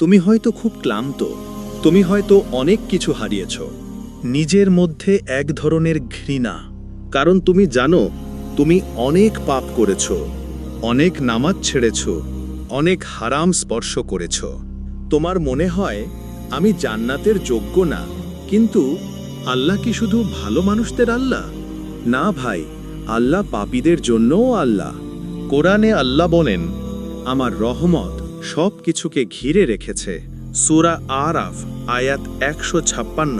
তুমি হয়তো খুব ক্লান্ত, তুমি হয়তো অনেক কিছু হারিয়েছ। নিজের মধ্যে এক ধরনের ঘৃণা, কারণ তুমি জানো, তুমি অনেক পাপ করেছ, অনেক নামাজ ছেড়েছ, অনেক হারাম স্পর্শ করেছ। তোমার মনে হয়, আমি জান্নাতের যোগ্য না, কিন্তু আল্লাহ কি শুধু ভালো মানুষদের আল্লাহ? না ভাই, আল্লাহ পাপীদের জন্যও আল্লাহ। কোরআনে আল্লাহ বলেন, আমার রহমত সব কিছুকে ঘিরে রেখেছে। সুরা আরাফ, আয়াত একশো ছাপ্পান্ন।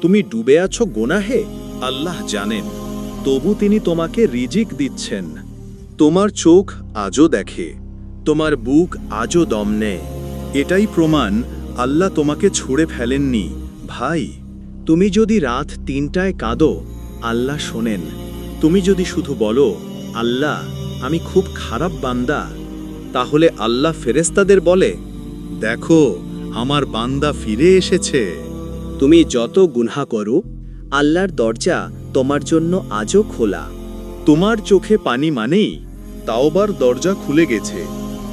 তুমি ডুবে আছো গোনাহে? আল্লাহ জানেন। তবু তিনি তোমাকে রিজিক দিচ্ছেন। তোমার চোখ আজও দেখে, তোমার বুক আজও দম নেয়। এটাই প্রমাণ, আল্লাহ তোমাকে ছুঁড়ে ফেলেননি। ভাই, তুমি যদি রাত তিনটায় কাঁদো, আল্লাহ শোনেন। তুমি যদি শুধু বলো, আল্লাহ, আমি খুব খারাপ বান্দা। তাহলে আল্লাহ ফেরেস্তাদের বলে দেখো আমার বান্দা ফিরে এসেছে। তুমি যত গুনহা করো আল্লাহর দরজা তোমার জন্য আজও খোলা। তোমার চোখে পানি মানেই তাওবার দরজা খুলে গেছে।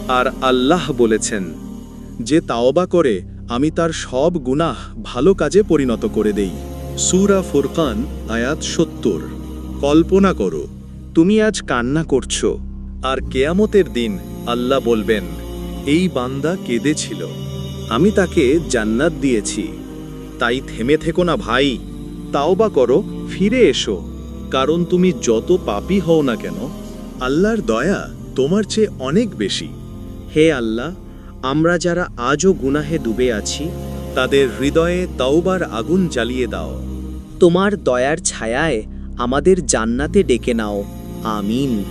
আর আল্লাহ বলেছেন যে তাওবা করে আমি তার সব গুনাহ ভালো কাজে পরিণত করে দেই। সুরা ফুরকান আয়াত সত্তর। কল্পনা করো তুমি আজ কান্না করছ আর কেয়ামতের দিন আল্লাহ বলবেন, এই বান্দা কেঁদেছিল আমি তাকে জান্নাত দিয়েছি। তাই থেমে থেকো না ভাই। তাও বা করো, ফিরে এসো। কারণ তুমি যত পাপি হও না কেন, আল্লাহর দয়া তোমার চেয়ে অনেক বেশি। হে আল্লাহ, আমরা যারা আজও গুনাহে ডুবে আছি, তাদের হৃদয়ে তাওবার আগুন জ্বালিয়ে দাও। তোমার দয়ার ছায়ায় আমাদের জান্নাতে ডেকে নাও। আমিন।